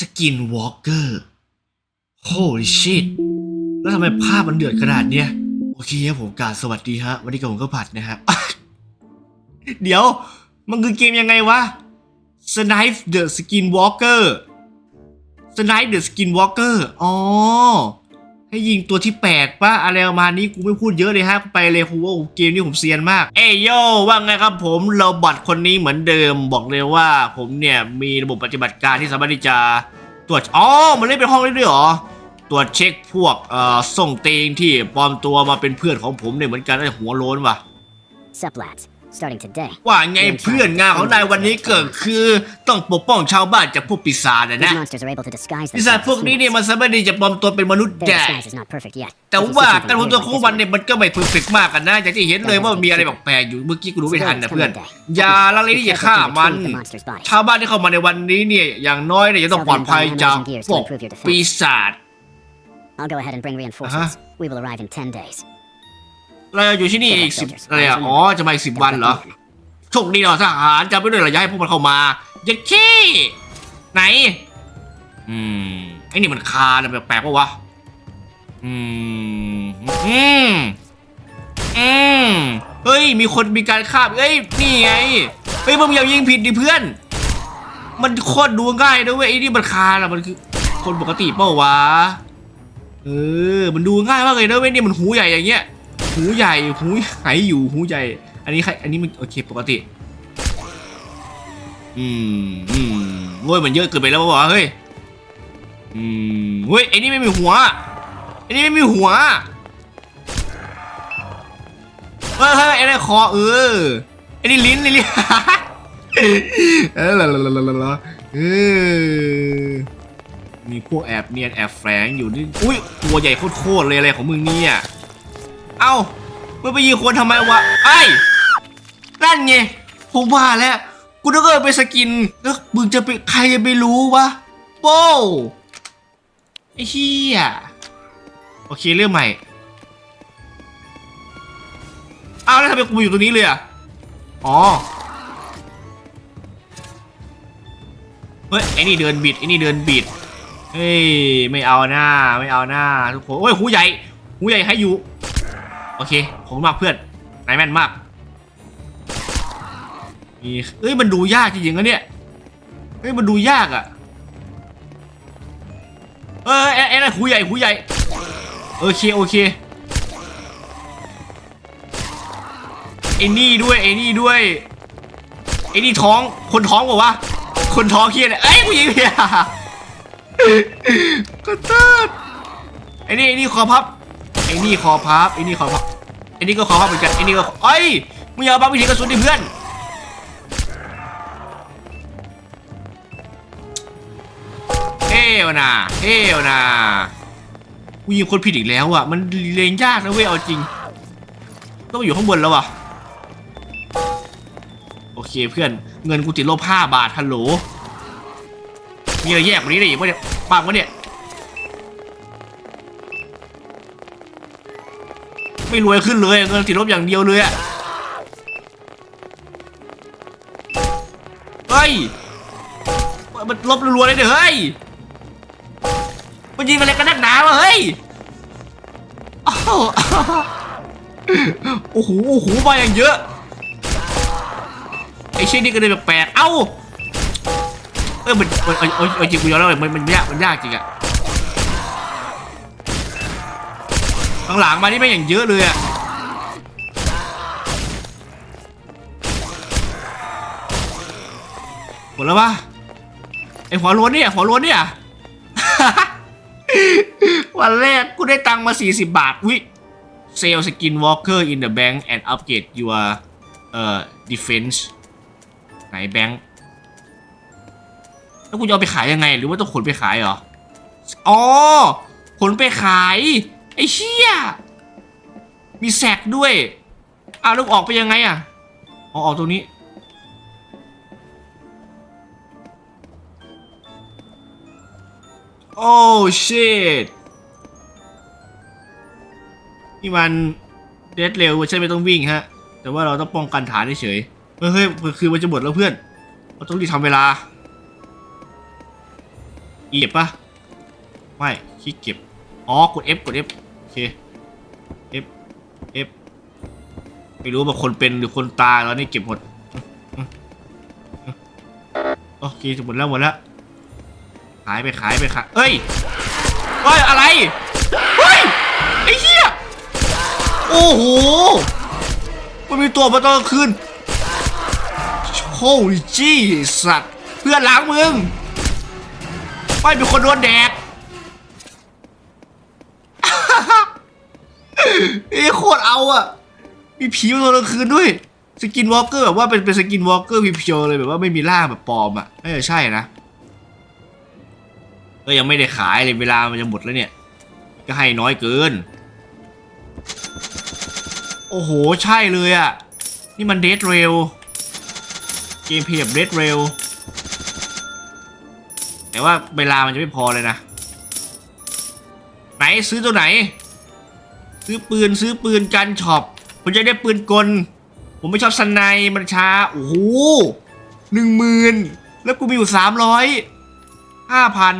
สกินวอล์กเกอร์โฮลิชิตแล้วทำไมภาพมันเดือดขนาดเนี้ย โอเคครับผมการสวัสดีฮะ วันนี้กับผมก็ผัดนะฮะ เดี๋ยว มันคือเกมยังไงวะ Snipe the Skinwalker Snipe the Skinwalker อ๋อ ให้ยิงตัวที่แปลกปะอะไรประมาณนี้กูไม่พูดเยอะเลยฮะไปเลยกูว่าเกมนี้ผมเซียนมาก เอ้ยโยว่าไงครับผมเราบัตรคนนี้เหมือนเดิมบอกเลยว่าผมเนี่ยมีระบบปฏิบัติการที่สามารถที่จะตรวจอ๋อมันเล่นเป็นห้องได้ด้วยเหรอตรวจเช็คพวกเอ่อส่งเตงที่ปลอมตัวมาเป็นเพื่อนของผมเนี่ยเหมือนกันไอ้หัวโล้นว่ะ Sup, lads. Starting today, ว่าไงเพื่อนงานของนายวันนี้เกิดคือต้องปกป้องชาวบ้านจากพวกปีศาจนะ these นะ monsters are able to disguise ปีศาจ themselves พวก as นี้เนี่ย humans. มันสามารถที่จะปลอมตัวเป็นมนุษย์ Their ได้ disguise is not perfect yet. แต่ If you see ว่า something การปลอม weird ตัว like ของ this มัน one, เนี่ยมันก็ไม่เพอร์เฟกต์มากกันนะ อย่างที่เห็นเลยว่ามันมีอะไรแปลกๆอยู่เมื่อกี้กูรู้ไม่ทันนะเพื่อน อย่าลังเลที่จะฆ่ามัน the monster's body. ชาวบ้านที่เข้ามาในวันนี้เนี่ยอย่างน้อยเนี่ยจะต้องปลอดภัยจากพวกปีศาจ I'll go ahead and bring reinforcements. We will arrive in 10 days. เราอยู่ที่นี่อีกสิบอะไรอะอ๋อจะมาอีกสิบ Don't วัน let เหรอ them in. โชคดีเหรอทหารจำไว้ด้วยเหรออย่าให้พวกมันเข้ามาเยัดขี้ไหน อืมไอ้นี่มันคาอะไรแปลกๆปะวะอืมอืมอืมเฮ้ย มีคนมีการฆ่าเฮ้ยนี่ไงเฮ้ยมึงอย่ายิงผิดดิเพื่อน มันโคตรดูง่ายนะเว้ยไอ้นี่มันคาอะมันคือคนปกติเปล่าวะเออ มันดูง่ายมากเลยนะเว้ยนี่มันหูใหญ่อย่างเงี้ย หูใหญ่หูไหอยู่หูใหญ่ อันนี้ใครอันนี้มันโอเคปกติ อืมอืมโว้ยมันเยอะเกินไปแล้ววะเฮ้ยอืมเฮ้ยไอ้นี่ไม่มีหัวไอ้นี่ไม่มีหัวเฮ้ยเฮ้ยไอ้นี่คอเออไอ้นี่ลิ้นไอ้ลิ้นเออละละละละละเออมีพวกแอบเนียนแอบแฝงอยู่นี่อุ้ยตัวใหญ่โคตรเลยอะไรของมึงเนี่ย เอ้ามึงไปยิงคนทำไมวะไอ้นั่นไงผมว่าแล้วกูนึกว่าเป็นสกินแล้วมึงจะไปใครจะไปรู้วะโป้ไอ้เหี้ยโอเคเรื่องใหม่อ้าวแล้วทำไมกูอยู่ตรงนี้เลยอะอ๋อเฮ้ยไอ้นี่เดินบิดไอ้นี่เดินบิดเฮ้ยไม่เอาหน้าไม่เอาหน้าทุกคนโอ้ยหูใหญ่หูใหญ่ให้อยู่ โอเคขอบคุณมากเพื่อนนายแม่นมากมีเอ้ยมันดูยากจริงๆนะเนี่ยเฮ้ยมันดูยากอะเออไอ้ไอ้นั่นหูใหญ่หูใหญ่โอเคโอเคไอ้นี่ด้วยไอ้นี่ด้วยไอ้นี่ท้องคนท้องบอกว่าคนท้องเคียดเอ้ยผู้หญิงเฮียก็เติดไอ้นี่ไอ้นี่คอพับไอ้นี่คอพับไอ้นี่คอพับ อ้นี่ก็คอพับเหมือนกันไอ้นี่ก็เอ้ยมึงอย่าบังวิธีกระสุนดิเพื่อนเฮ้วนะเฮ้วนะกูยิงคนผิดอีกแล้วอะ มันเลงยากนะเว้ยเอาจริง ต้องอยู่ข้างบนแล้วอะ โอเคเพื่อน เงินกูติดลบห้าบาทฮัลโหลมีอะไรแยกกว่านี้ได้อีกวะเนี่ยปากวะเนี่ย ไม่รวยขึ้นเลยเงินติดลบอย่างเดียวเลยอะเฮ้ย มันลบรัวๆเลยเด้อเฮ้ย มันยิงอะไรกันนักหนาวะเฮ้ยอ้าวโอ้โหโอ้โหมาอย่างเยอะ ไอ้เช่นนี่ก็เลยแปลกๆเอ้า เอ้ยมันมันเอ้ยเอ้ยจริงกูยอมรับเลยมันมันยากมันยากจริงอะ ข้างหลังมานี่ไม่อย่างเยอะเลยอะหมดแล้วปะไอหัวโล้นเนี่ยหัวโล้นเนี่ย วันแรกกูได้ตังค์มา 40 บาทวิเซลสกินวอล์กเกอร์ in the bank and upgrade your เอ่อ defense ไหนแบงค์แล้วกูจะเอาไปขายยังไง หรือว่าต้องขนไปขายเหรอ อ๋อ ขนไปขาย อ้เชี่ยมีแสกด้วยอ้าวล้วออกไปยังไงอะอ๋อออกตรงนี้ โอ้ชิตนี่มันเดดเร็วใช่ไม่ต้องวิ่งฮะ แต่ว่าเราต้องป้องกันฐานเฉยเฮ้ยคือมันจะหมดแล้วเพื่อน เราต้องรีบทำเวลาเก็บปะไม่ขี้เก็บ อ๋อ กด F กด F เค F F ไม่รู้ว่าคนเป็นหรือคนตายแล้วนี่เก็บหมดอืมอืมโอเคหมดแล้วหมดแล้วขายไปขายไปขายเอ้ยเฮ้ยอะไรเฮ้ยไอ้เหี้ยโอ้โหมันมีตัวมาตอนกลางคืนโอ้ยจี้สัตว์เพื่อนล้างมึงไม่มีคนโดนแดก เอ้โคตรเอาอะ มีผีมาตอนกลางคืนด้วย สกินวอล์กเกอร์แบบว่าเป็นเป็นสกินวอล์กเกอร์เพียวๆเลยแบบว่าไม่มีร่างแบบปลอมอะน่ใช่นะก็ยังไม่ได้ขายเลยเวลามันจะหมดแล้วเนี่ย ก็ให้น้อยเกิน โอ้โหใช่เลยอะ่ะ นี่มันเดดเรลเกมเพลย์แบบเดดเรลแต่ว่าเวลามันจะไม่พอเลยนะ ไหนซื้อตัวไหน ซื้อปืนซื้อปืนกันช็อปผมจะได้ปืนกล ผมไม่ชอบสไนด์มันช้า โอ้โหหนึ่งหมื่นแล้วกูมีอยู่สามร้อยห้าพัน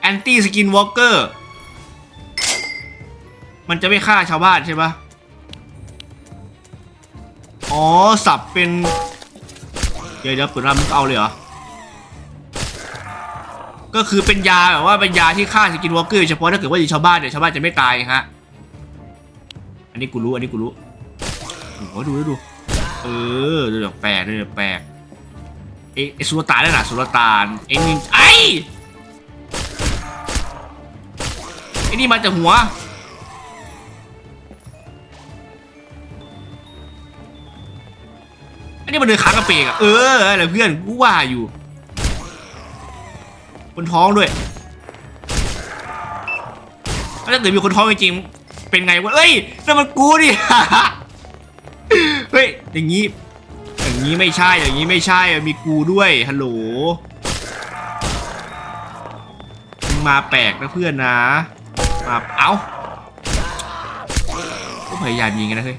แอนตี้สกินวอล์กเกอร์มันจะไม่ฆ่าชาวบ้านใช่ปะอ๋อ สับเป็น เดี๋ยวเดี๋ยวปืนรำมึงเอาเลยเหรอ ก็คือเป็นยาแบบว่าเป็นยาที่ฆ่าสกินวอล์กเกอร์เฉพาะถ้าเกิดว่าอยู่ชาวบ้านเดี๋ยวชาวบ้านจะไม่ตายฮะ อันนี้กูรู้อันนี้กูรู้โอ้โหดูดู เออดูแปลกดูแปลกเอ้ไอสุลต่านนั่นน่ะสุลตานไอ้นี่ไอ้ไอ้นี่มาจากหัวอันนี้มันเดินขากระเปกอะเอออะไรเพื่อนกูว่าอยู่ คนท้องด้วยแล้วถ้าเกิดมีคนท้องจริงๆเป็นไงวะเอ้ยนั่นมันกูดิเฮ้ยอย่างนี้อย่างนี้ไม่ใช่อย่างนี้ไม่ใช่มีกูด้วยฮัลโหลมาแปลกนะเพื่อนนะมาเอ้าก็พยายามยิงกันนะเฮ้ย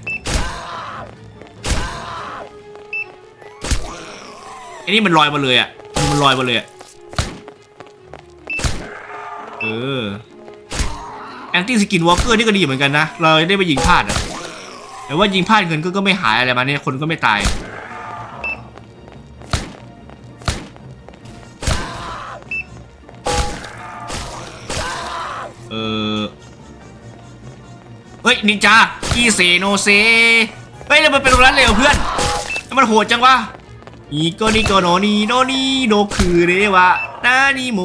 ไอ้นี่มันลอยมาเลยอะมันลอยมาเลยอะ ออแอนตี้สกินวอล์กเกอร์นี่ก็ดีเหมือนกันนะ เราได้ไปยิงพลาดอะแต่ว่ายิงพลาดเงินก็ก็ไม่หายอะไรมาเนี่ยคนก็ไม่ตายเออเฮ้ยนินจาอีเซโนเซเฮ้ยแล้วมันเป็นรงนั้นเลยเหรอเพื่อนแล้วมันโหดจังวะอีโกนิโกโนนีโนนีโนคือเรวะนานิโม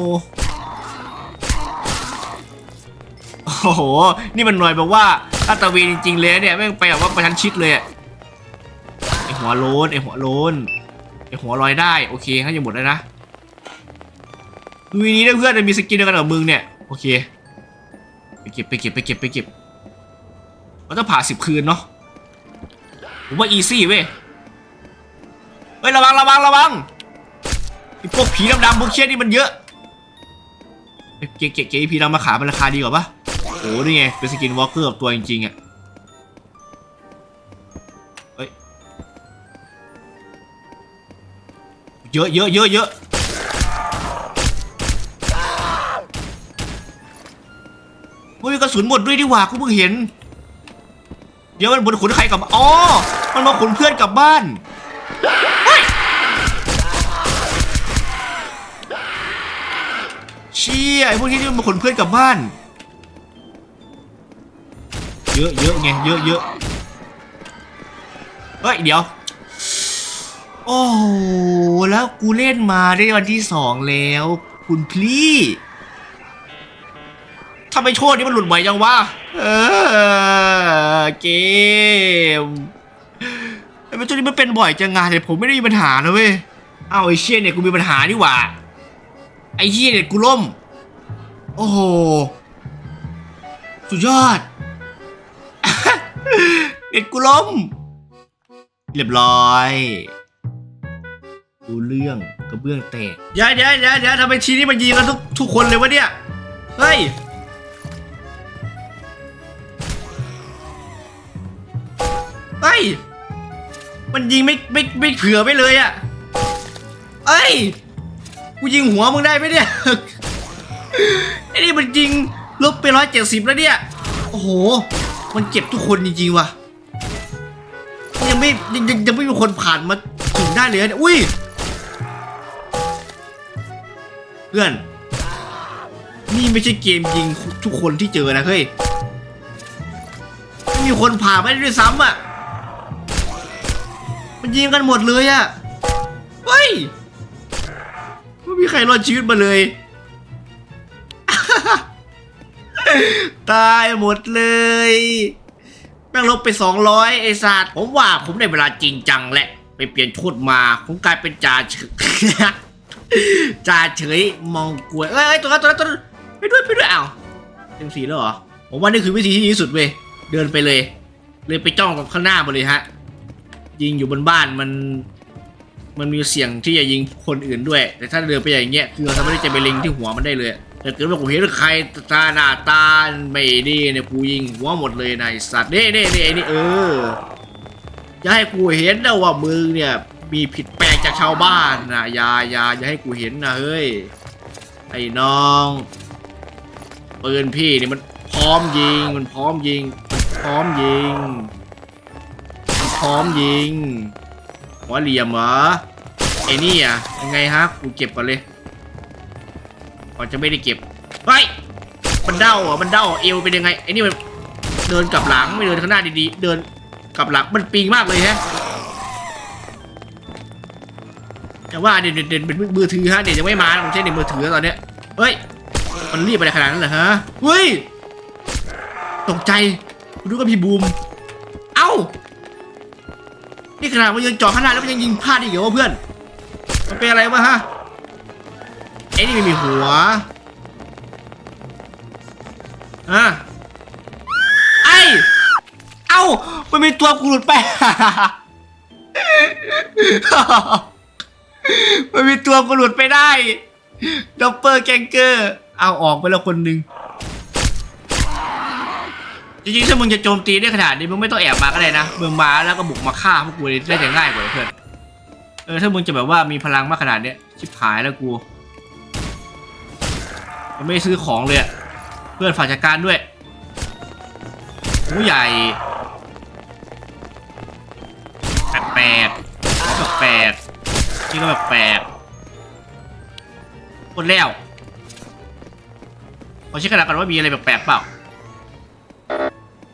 โอ้โห นี่มันหน่อยแบบว่าลาตะวนจริงๆเลยเนี่ยแม่งไปแบบว่าประชันชิดเลยอะไอหัวโลนไอหัวโลนไอหัวลอยได้โอเคถ้าจะหมดแล้วนะดูอันนี้ด้เพื่อนมีสกินเดียวกันกับมึงเนี่ยโอเคไปเก็บไปเก็บไปเก็บไปเก็บมันต้องผ่าสิบคืนเนาะผมว่าอีซี่เว้ยเฮ้ยระวังระวังระวังไอพวกผีดำๆพวกเชี่ยนี่มันเยอะเอ้ยเก๋เก๋เก๋ผีดำมาขามันราคาดีกว่าปะ โอ้นี่ไง เป็นสกินวอล์กเกอร์กับตัวจริงๆอะเฮ้ย เยอะเยอะเยอะเยอะเฮ้ยกระสุนหมดด้วยดีกว่ากูเพิ่งเห็น เดี๋ยวมันบนขนใครกลับมาอ๋อ มันมาขนเพื่อนกลับบ้านเชี่ยไอ้พวกนี้นี่มันขนเพื่อนกลับบ้าน เยอะเยอะไงเยอะเยอะเฮ้ยเดี๋ยว โอ้โหแล้วกูเล่นมาได้วันที่สองแล้ว คุณพลี่ทำไมโชดนี้มันหลุดบ่อยจังวะเออเกมไอ้เป็นช่วงนี้มันเป็นบ่อยจังงานแต่ผมไม่ได้มีปัญหานะเว้ยอ้าไอ้เชี่ยเนี่ยกูมีปัญหานี่หว่าไอ้เหี้ยเน็ตกูล่ม โอ้โห สุดยอด เน็ตกูล่มเรียบร้อย ดูเรื่องกระเบื้องแตกเดี๋ยวเดี๋ยวเดี๋ยวเดี๋ยวทำไมทีนี้มันยิงกันทุกทุกคนเลยวะเนี่ย เฮ้ย เฮ้ย มันยิงไม่ไม่ไม่เผื่อไว้เลยอะเอ้ย กูยิงหัวมึงได้ไหมเนี่ย ไอ้นี่มันยิงลบไปร้อยเจ็ดสิบแล้วเนี่ย โอ้โห มันเจ็บทุกคนจริงๆว่ะยังไม่ยังยังไม่มีคนผ่านมาถึงได้เลยเนี่ยอุ้ยเพื่อน นี่ไม่ใช่เกมยิงทุกคนที่เจอนะเฮ้ยไม่มีคนผ่านไม่ได้ด้วยซ้ำอะมันยิงกันหมดเลยอะเฮ้ยไม่มีใครรอดชีวิตมาเลย ตายหมดเลยแม่งลบไปสองร้อยไอ้สัตว์ผมว่าผมได้เวลาจริงจังแหละ ไปเปลี่ยนชุดมา ผมกลายเป็นจ่าเฉยจ่าเฉยมองกลวยเอ้ยเอ้ยตัวนั้นตัวนั้นตัวนั้นไปด้วยไปด้วยอ้าวเต็มสีแล้วเหรอ ผมว่านี่คือวิธีที่ดีที่สุดเว้ยเดินไปเลย เลยไปจ้องกับข้างหน้ามาเลยฮะ ยิงอยู่บนบ้านมัน มันมีเสี่ยงที่จะยิงคนอื่นด้วย แต่ถ้าเดินไปอย่างเงี้ยคือเราสามารถที่จะไปเล็งที่หัวมันได้เลย แต่เกิดว่าผมเห็นใครตาหน้าตาไม่ดีเนี่ยกูยิงหัวหมดเลยนายสัตว์เน่เน่เน่ไอ้นี่เอออย่าให้กูเห็นนะว่ามึงเนี่ยมีผิดแปลกจากชาวบ้านนะอย่าอย่าอย่าให้กูเห็นนะเฮ้ยไอ้น้องปืนพี่นี่มันพร้อมยิงมันพร้อมยิงมันพร้อมยิงมันพร้อมยิงหัวเหลี่ยมเหรอไอ้นี่อะยังไงฮะกูเก็บก่อนเลย อนจะไม่ได้เก็บเฮ้ยมันเด้าอะมันเด้าเอวเป็นยังไงไอ้นี่มันเดินกลับหลังไม่เดินข้างหน้าดีๆ เดินกลับหลังมันปิงมากเลยฮะแต่ว่าเด่นเด่นเป็นมือถือฮะเด่นยังไม่มาผมใช้เด่นมือถือตอนเนี้ยเฮ้ยมันรีบไปขนาดนั้นเหรอฮะเฮ้ยตกใจดูกับพี่บูมเอ้านี่ขนาดมันยังจ่อข้างหน้าแล้วมันยังยิงพลาดอีกเหรอเพื่อนมันเป็นอะไรวะฮะ ไอ้นี่ไม่มีหัว อะ ไอเอ้า มันมีตัวกูหลุดไป มันมีตัวกูหลุดไปได้ด็อปเปอร์แกงเกอร์ เอาออกไปแล้วคนหนึ่งจริงๆ ถ้ามึงจะโจมตีได้ขนาดนี้มึงไม่ต้องแอบมาก็ได้นะ มึงมาแล้วก็บุกมาฆ่าพวกกูได้จะง่ายกว่าเพื่อน เออถ้ามึงจะแบบว่ามีพลังมากขนาดเนี้ยชิบหายแล้วกู ยังไม่ซื้อของเลยเพื่อนฝ่ากจัดการด้วยหูใหญ่แปลกๆแปลกๆนี่ก็แบบแปลกหมดแล้วขอเช็คกันก่อนว่ามีอะไรแปลกๆเปล่า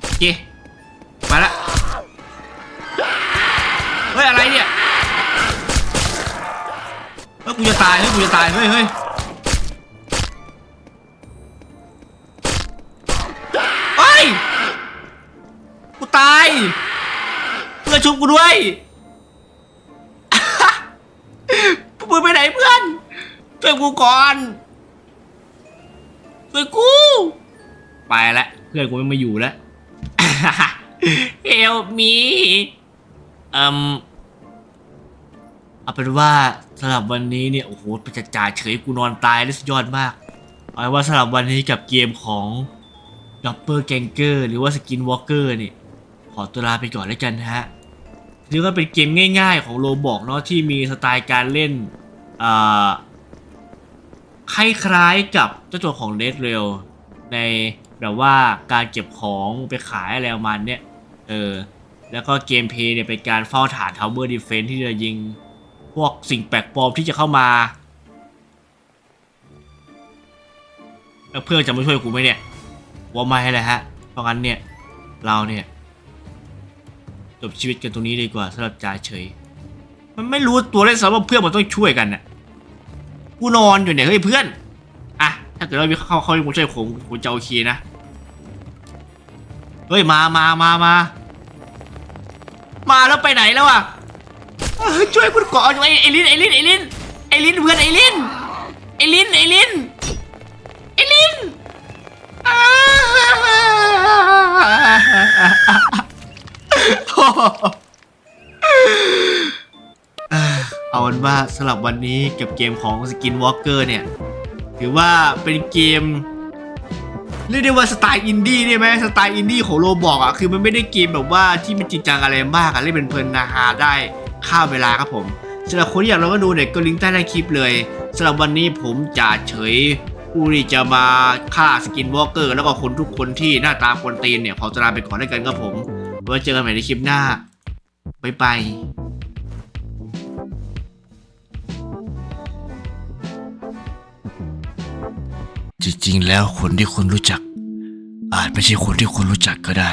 โอเคมาละเฮ้ยอะไรเนี่ยเฮ้ยกูจะตายเฮ้ยกูจะตายเฮ้ยเฮ้ย เพื่อนชุบกูด้วยมึงไปไหนเพื่อนช่วยกูก่อนช่วยกู ไปละเพื่อนกูไม่มาอยู่แล้วเอลมีเอ่มเอาเป็นว่าสำหรับวันนี้เนี่ยโอ้โหเป็นจะจ่าเฉยกูนอนตายได้สุดยอดมาก เอาว่าสำหรับวันนี้กับเกมของดับเบิลแกงเกอร์หรือว่าสกินวอล์กเกอร์นี่ข อตัวลาไปก่อนแล้วกันนะฮะถือว่าเป็นเกมง่าย ๆ ของโลบอกเนาะที่มีสไตล์การเล่นคล้ายๆกับเจ้าตัวของ Red Rail ในแบบว่าการเก็บของไปขายอะไรประมาณเนี้ยเออ แล้วก็เกมเพย์เนี่ยเป็นการเฝ้าฐาน Tower Defense ที่จะยิง พวกสิ่งแปลกปลอมที่จะเข้ามา แล้วเพื่อนจะมาช่วยกูไหมเนี่ยว่าไม่ให้เลยฮะ เพราะงั้นเนี่ย เราเนี่ย จบชีวิตกันตรงนี้ดีกว่าสำหรับจ่าเฉย มันไม่รู้ตัวเลยซ้ำว่าเพื่อนมันต้องช่วยกันน่ะกูนอนอยู่เนี่ยเฮ้ยเพื่อนอะถ้าเกิดว่ามีเขาเขามาช่วยผมผมจะโอเคนะเฮ้ยมามามามามาแล้วไปไหนแล้วอะช่วยคุณก่อนไอ้ไอ้ลินไอ้ลินไอ้ลินไอ้ลินเพื่อนไอ้ลินไอ้ลินไอ้ลินไอ้ลินอ้า เอาเป็นว่าสำหรับวันนี้กับเกมของ Skin Walker เนี่ย ถือว่าเป็นเกม เรียกได้ว่าสไตล์อินดี้ได้ไหมสไตล์อินดี้ของโรบอกอะคือมันไม่ได้เกมแบบว่าที่มันจริงจังอะไรมากอะเล่นเป็นเพลินนาฮาได้ข้ามเวลาครับผมสำหรับคนที่อยากลองก็ดูเนี่ยก็ลิงก์ใต้ใต้คลิปเลยสำหรับวันนี้ผมจ่าเฉยผู้ที่จะมาฆ่าสกินวอล์กเกอร์แล้วก็คนทุกคนที่หน้าตาคนตีนเนี่ยขอตลาไปก่อนด้วยกันครับผม ไว้เจอกันใหม่ในคลิปหน้า บ๊ายบายจริงๆ แล้วคนที่คุณรู้จัก อาจไม่ใช่คนที่คุณรู้จักก็ได้